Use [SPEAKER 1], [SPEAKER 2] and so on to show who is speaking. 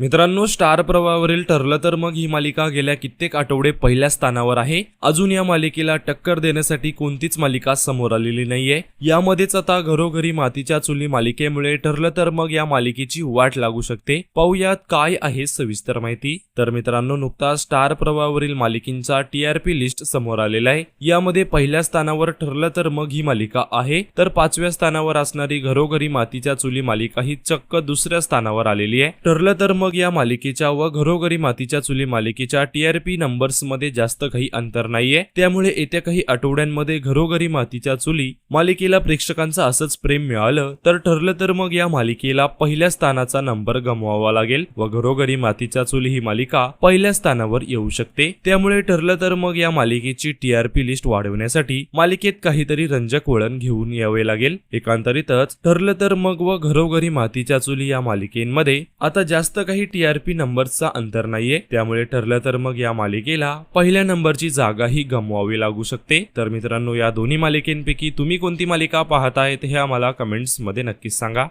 [SPEAKER 1] मित्रांनो स्टार प्रवाहावरील ठरलं तर मग ही मालिका गेल्या कित्येक आठवडे पहिल्या स्थानावर आहे. अजून या मालिकेला टक्कर देण्यासाठी कोणतीच मालिका समोर आलेली नाहीये. यामध्येच आता घरोघरी मातीच्या चुली मालिकेमुळे ठरलं तर मग या मालिकेची वाट लागू शकते. पाहूयात काय आहे सविस्तर माहिती. तर मित्रांनो नुकताच स्टार प्रवाहावरील मालिकेंचा टीआरपी लिस्ट समोर आलेला आहे. यामध्ये पहिल्या स्थानावर ठरलं तर मग ही मालिका आहे. तर पाचव्या स्थानावर असणारी घरोघरी मातीच्या चुली मालिका ही चक्क दुसऱ्या स्थानावर आलेली आहे. ठरलं तर मग या मालिकेच्या व घरोघरी मातीच्या चुली मालिकेच्या टीआरपी नंबर्समध्ये जास्त काही अंतर नाहीये. त्यामुळे येत्या काही आठवड्यांमध्ये घरोघरी मातीच्या चुली मालिकेला प्रेक्षकांचं असंच प्रेम मिळालं तर ठरलं तर मग या मालिकेला पहिल्या स्थानाचा नंबर गमवावा लागेल व घरोघरी मातीच्या चुली ही मालिका पहिल्या स्थानावर येऊ शकते. त्यामुळे ठरलं तर मग या मालिकेची टीआरपी लिस्ट वाढवण्यासाठी मालिकेत काहीतरी रंजक वळण घेऊन यावे लागेल. एकांतरितच ठरलं तर मग व घरोघरी मातीच्या चुली या मालिकेमध्ये आता जास्त काही टीआरपी नंबरचा अंतर नाहीये. त्यामुळे ठरलं तर मग या मालिकेला पहिल्या नंबरची जागाही गमवावी लागू शकते. तर मित्रांनो या दोन्ही मालिकेंपैकी तुम्ही कोणती मालिका पाहतायत हे आम्हाला कमेंट्समध्ये नक्कीच सांगा.